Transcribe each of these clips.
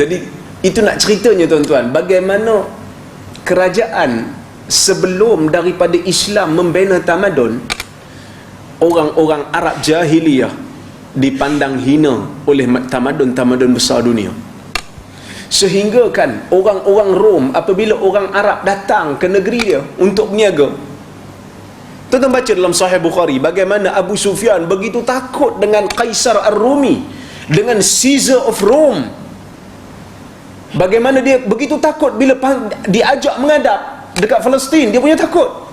jadi itu nak ceritanya tuan-tuan. Bagaimana kerajaan sebelum daripada Islam membina tamadun orang-orang Arab jahiliyah dipandang hina oleh tamadun-tamadun besar dunia. Sehingga kan orang-orang Rom apabila orang Arab datang ke negeri dia untuk berniaga tuan-tuan baca dalam sahih Bukhari bagaimana Abu Sufyan begitu takut dengan Kaisar Ar-Rumi dengan Caesar of Rome bagaimana dia begitu takut bila diajak menghadap dekat Palestin dia punya takut.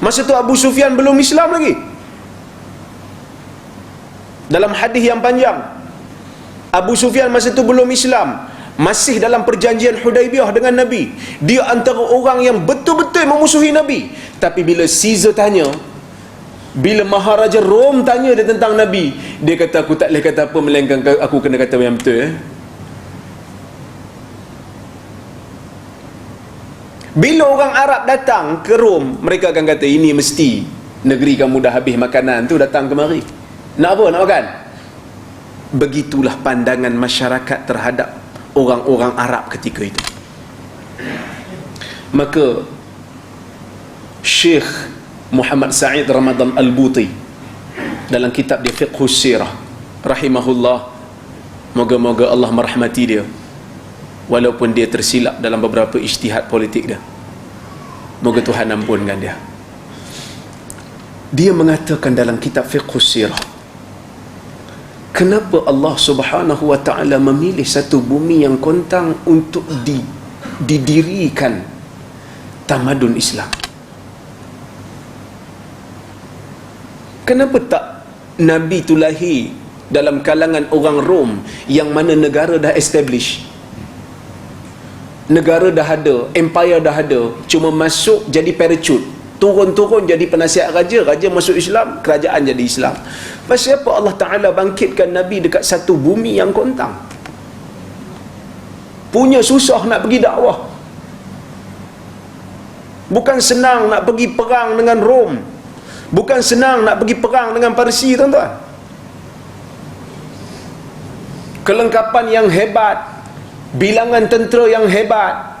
Masa tu Abu Sufyan belum Islam lagi. Dalam hadis yang panjang Abu Sufyan masa tu belum Islam masih dalam perjanjian Hudaibiyah dengan Nabi. Dia antara orang yang betul-betul memusuhi Nabi. Tapi bila Caesar tanya bila Maharaja Rom tanya dia tentang Nabi dia kata aku tak boleh kata apa melainkan aku kena kata yang betul eh? Bila orang Arab datang ke Rom mereka akan kata ini mesti negeri kamu dah habis makanan tu datang kemari. Nak apa? Nak makan? Begitulah pandangan masyarakat terhadap orang-orang Arab ketika itu. Maka Syekh Muhammad Sa'id Ramadan Al-Buti dalam kitab dia Fiqh Sirah rahimahullah moga-moga Allah merahmati dia walaupun dia tersilap dalam beberapa ijtihad politik dia. Moga Tuhan ampunkan dia. Dia mengatakan dalam kitab Fiqh Sirah kenapa Allah Subhanahu wa taala memilih satu bumi yang kontang untuk di, didirikan tamadun Islam? Kenapa tak Nabi tu lahir dalam kalangan orang Rom yang mana negara dah establish negara dah ada empire dah ada cuma masuk jadi parachute turun-turun jadi penasihat raja raja masuk Islam kerajaan jadi Islam. Pasal apa Allah Ta'ala bangkitkan Nabi dekat satu bumi yang kontang? Punya susah nak pergi dakwah. Bukan senang nak pergi perang dengan Rom. Bukan senang nak pergi perang dengan Parsi tuan-tuan. Kelengkapan yang hebat bilangan tentera yang hebat.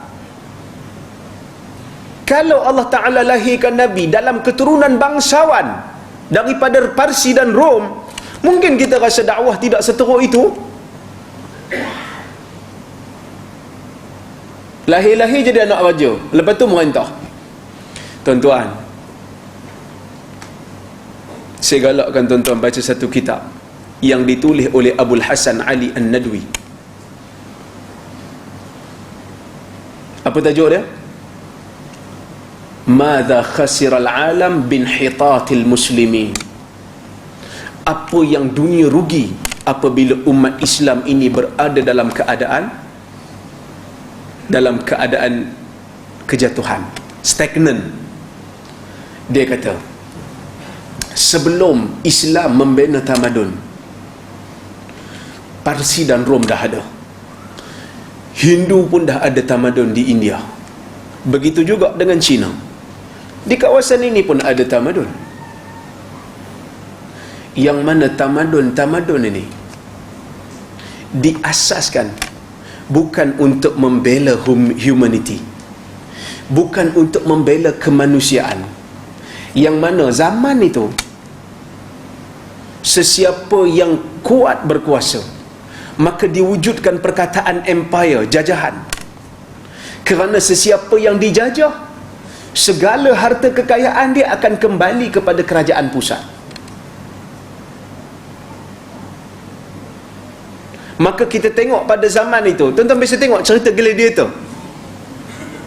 Kalau Allah Ta'ala lahirkan Nabi dalam keturunan bangsawan daripada Parsi dan Rom mungkin kita rasa dakwah tidak seteruk itu? Lahir-lahir jadi anak raja lepas tu merintah. Tuan-tuan saya galakkan tuan-tuan baca satu kitab yang ditulis oleh Abul Hasan Ali An-Nadwi apa tajuk dia? Mada khasiral alam bin hitatil muslimin. Apa yang dunia rugi apabila umat Islam ini berada dalam keadaan dalam keadaan kejatuhan stagnan dia kata sebelum Islam membina tamadun Parsi dan Rom dah ada Hindu pun dah ada tamadun di India. Begitu juga dengan Cina. Di kawasan ini pun ada tamadun. Yang mana tamadun-tamadun ini diasaskan bukan untuk membela humanity bukan untuk membela kemanusiaan. Yang mana zaman itu sesiapa yang kuat berkuasa maka diwujudkan perkataan empire jajahan. Kerana sesiapa yang dijajah segala harta kekayaan dia akan kembali kepada kerajaan pusat. Maka kita tengok pada zaman itu tuan-tuan biasa tengok cerita gladiator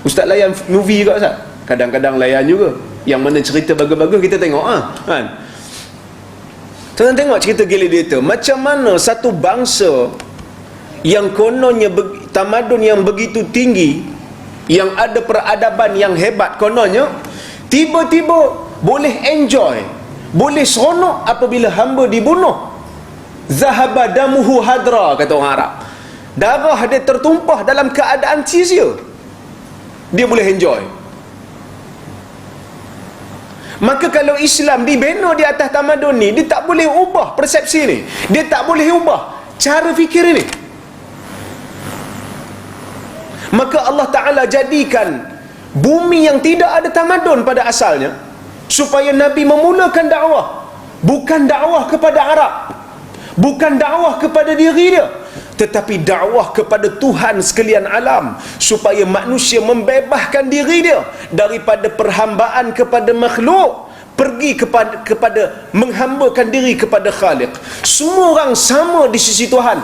ustaz layan movie juga ustaz? Kadang-kadang layan juga. Yang mana cerita bagus-bagus kita tengok ah kan tuan-tuan tengok cerita gladiator macam mana satu bangsa yang kononnya tamadun yang begitu tinggi yang ada peradaban yang hebat kononnya tiba-tiba boleh enjoy boleh seronok apabila hamba dibunuh. Zahaba damuhu hadra kata orang Arab. Darah dia tertumpah dalam keadaan sia dia boleh enjoy maka kalau Islam dibina di atas tamadun ni dia tak boleh ubah persepsi ni. Dia tak boleh ubah cara fikir ni maka Allah Ta'ala jadikan bumi yang tidak ada tamadun pada asalnya supaya Nabi memulakan dakwah. Bukan dakwah kepada Arab. Bukan dakwah kepada diri dia tetapi dakwah kepada Tuhan sekalian alam supaya manusia membebaskan diri dia daripada perhambaan kepada makhluk pergi kepada kepada menghambakan diri kepada Khaliq. Semua orang sama di sisi Tuhan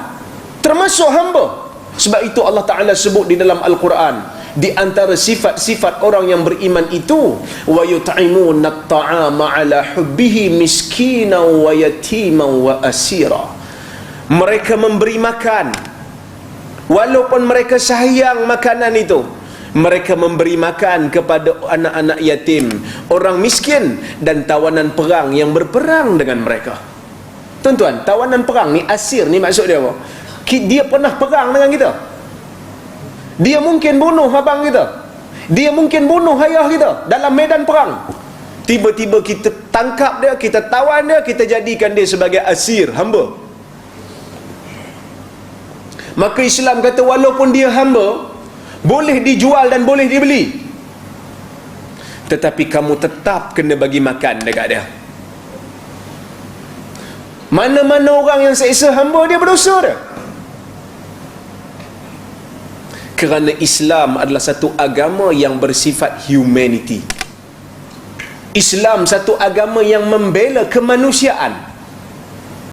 termasuk hamba. Sebab itu Allah Taala sebut di dalam Al-Quran di antara sifat-sifat orang yang beriman itu wa yut'imuna at-ta'ama 'ala hubbihi miskina wa yatima wa asira mereka memberi makan. Walaupun mereka sayang makanan itu mereka memberi makan kepada anak-anak yatim orang miskin dan tawanan perang yang berperang dengan mereka. Tuan-tuan tawanan perang ni asir ni maksud dia apa? Dia pernah perang dengan kita? Dia mungkin bunuh abang kita? Dia mungkin bunuh ayah kita dalam medan perang? Tiba-tiba kita tangkap dia kita tawan dia kita jadikan dia sebagai asir hamba maka Islam kata walaupun dia hamba boleh dijual dan boleh dibeli. Tetapi kamu tetap kena bagi makan dekat dia. Mana-mana orang yang seksa hamba dia berdosa dia. Kerana Islam adalah satu agama yang bersifat humanity. Islam satu agama yang membela kemanusiaan